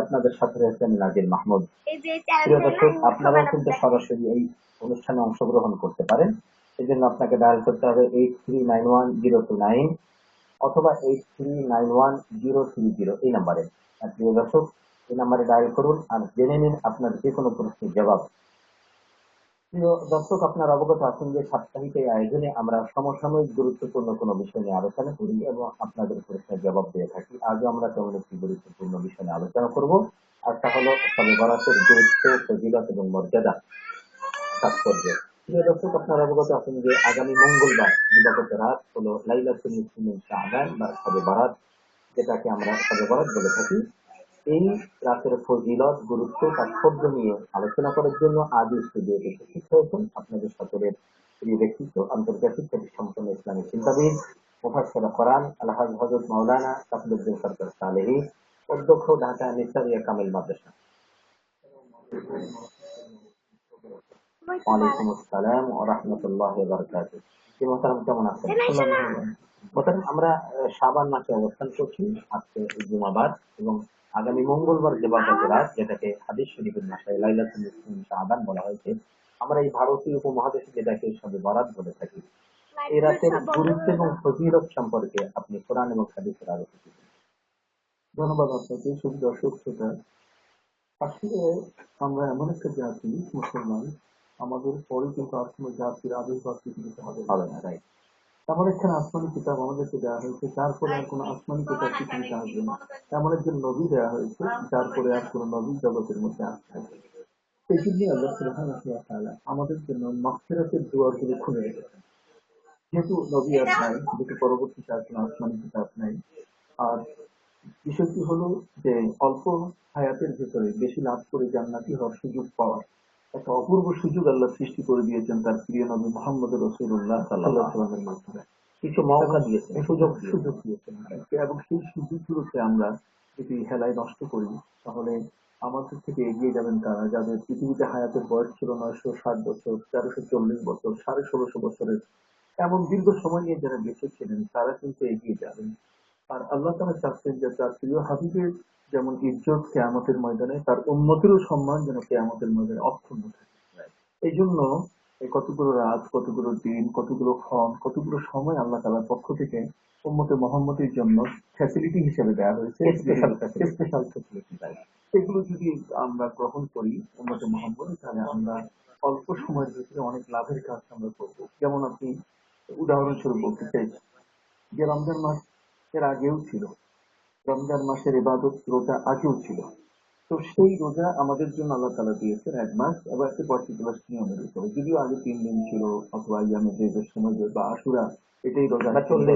আপনাদের সাথে রয়েছেন নাজির মাহমুদ প্রিয় দর্শক আপনারাও কিন্তু সরাসরি এই অনুষ্ঠানে অংশগ্রহণ করতে পারেন এই জন্য আপনাকে ডায়াল করতে হবে eight three nine one zero two nine অথবা eight three nine one zero three zero এই নাম্বারে প্রিয় দর্শক এই নাম্বারে ডায়াল করুন আর জেনে নিন আপনার যে কোনো প্রশ্নের জবাব। প্রিয় দর্শক, আপনার অবগত আছেন যে সাপ্তাহিক এই আয়োজনে আমরা সমসাময়িক গুরুত্বপূর্ণ কোনো বিষয় নিয়ে আলোচনা করি এবং আপনাদের প্রশ্নের জবাব দিয়ে থাকি। আজও আমরা তেমন একটি গুরুত্বপূর্ণ বিষয় নিয়ে আলোচনা করব, আর তা হলো সবে বরাতের গুরুত্ব, ফজিলত এবং মর্যাদা তাৎপর্য। প্রিয় দর্শক, আপনারা অবগত আছেন যে আগামী মঙ্গলবার দিবাগত রাত হলো লাইলাতুল মুসলিমিন শাহবান বা সবে বরাত, যেটাকে আমরা সবে বরাত বলে থাকি। এই রাতের ফজিলত, গুরুত্ব তাৎপর্য নিয়ে আলোচনা করার জন্য আজ স্টুডিওতে উপস্থিত হয়েছেন আপনাদের সকলের প্রিয় ব্যক্তিত্ব, আন্তর্জাতিক সম্পন্ন ইসলামী চিন্তাবিদ মুফাসসিরা কোরআন আলহাজ হজরত মাওলানা তাফলুদ্দিন সরকার সালেহী, অধ্যক্ষ ঢাকা নিসারিয়া কামিল মাদ্রাসা। ওয়ালাইকুম আসসালাম। ওয়া রাহমাতুল্লাহি ওয়া বারাকাতুহু মোহতারাম কেমন আছেন? মোহতারাম আমরা শাবান মাসে অবস্থান করছি আজকে জুমাবার এবং আগামী মঙ্গলবার রাত যেটাকে হাদিস শরীফের লাইলাতুল শাবান বলা হয়েছে আমরা এই ভারতীয় উপমহাদেশে যেটাকে সবে বরাত বলে থাকি। এই রাতের গুরুত্ব এবং ফজিলত সম্পর্কে আপনি কোরআন এবং হাদিসের আলোচনা। ধন্যবাদ আপনাকে সব দর্শক শ্রোতা। আসলে আমরা এমন একটা জাতি মুসলমান আমাদের পরে কিন্তু আর কোনো জাতির আবির্ভাব পৃথিবীতে হবে না। হবে। না রাইট এমন একখানে আসমানি কিতাব আমাদেরকে দেওয়া হয়েছে তারপরে আর কোনো আসমানি কিতাব পৃথিবীতে আসবে না। এমন একজন নবী দেওয়া হয়েছে তারপরে আর কোনো নবী জগতের মধ্যে আসবে। এই জন্য আল্লাহ ওয়া আমাদের জন্য মাগফিরাতের দুয়ারগুলো খুলে রেখেছেন। যেহেতু নবী আর নাই যেহেতু পরবর্তীতে আর কোনো আসমানি কিতাব নাই আর বিষয়টি হলো যে অল্প হায়াতের ভেতরে বেশি লাভ করে জান্নাতি হওয়ার সুযোগ পাওয়ার একটা অপূর্ব সুযোগ আল্লাহ সৃষ্টি করে দিয়েছেন তার প্রিয় নবী মোহাম্মদ রসুল্লাহ সাল্লাহ সাল্লামের মাধ্যমে। কিছু মৌকা দিয়েছেন সুযোগ সুযোগ দিয়েছেন। এবং সেই সুযোগগুলোকে আমরা যদি হেলায় নষ্ট করি, তাহলে আমাদের থেকে এগিয়ে যাবেন তারা যাদের পৃথিবীতে হায়াতের বয়স ছিল নয়শো ষাট বছর, তেরোশো চল্লিশ বছর, সাড়ে ষোলোশো বছরের এমন দীর্ঘ সময় নিয়ে যারা বেঁচে ছিলেন, তারা কিন্তু এগিয়ে যাবেন। আর আল্লাহ তালা চাচ্ছেন যে প্রিয় হাবিবের যেমন ইজ্জত কেয়ামতের ময়দানে তার উন্নতিরও সম্মান যেন কেয়ামতের ময়দানে অক্ষুণ্ণ থাকে। এই জন্য কতগুলো রাত কতগুলো দিন কতগুলো ক্ষণ কতগুলো সময় আল্লাহ তালার পক্ষ থেকে উম্মতে মোহাম্মদের জন্য ফ্যাসিলিটি হিসেবে দেওয়া হয়েছে স্পেশাল ফ্যাসিলিটি এগুলো যদি আমরা গ্রহণ করি উম্মতে মোহাম্মদ তাহলে আমরা অল্প সময়ের ভিতরে অনেক লাভের কাজ আমরা করব। যেমন আপনি উদাহরণস্বরূপ বলতে চাইছি যে রমজান মাস এর আগেও ছিল। রমজান মাসের ইবাদত রোজা আগেও ছিল। তো সেই রোজা আমাদের জন্য আল্লাহ তালা দিয়েছেন এক মাস এবং একটা পার্টিকুলার নিয়মের উপরে যদিও আগে তিন দিন ছিল, অথবা ইয়ামে যে সময় বা আশুরা, এটাই রোজা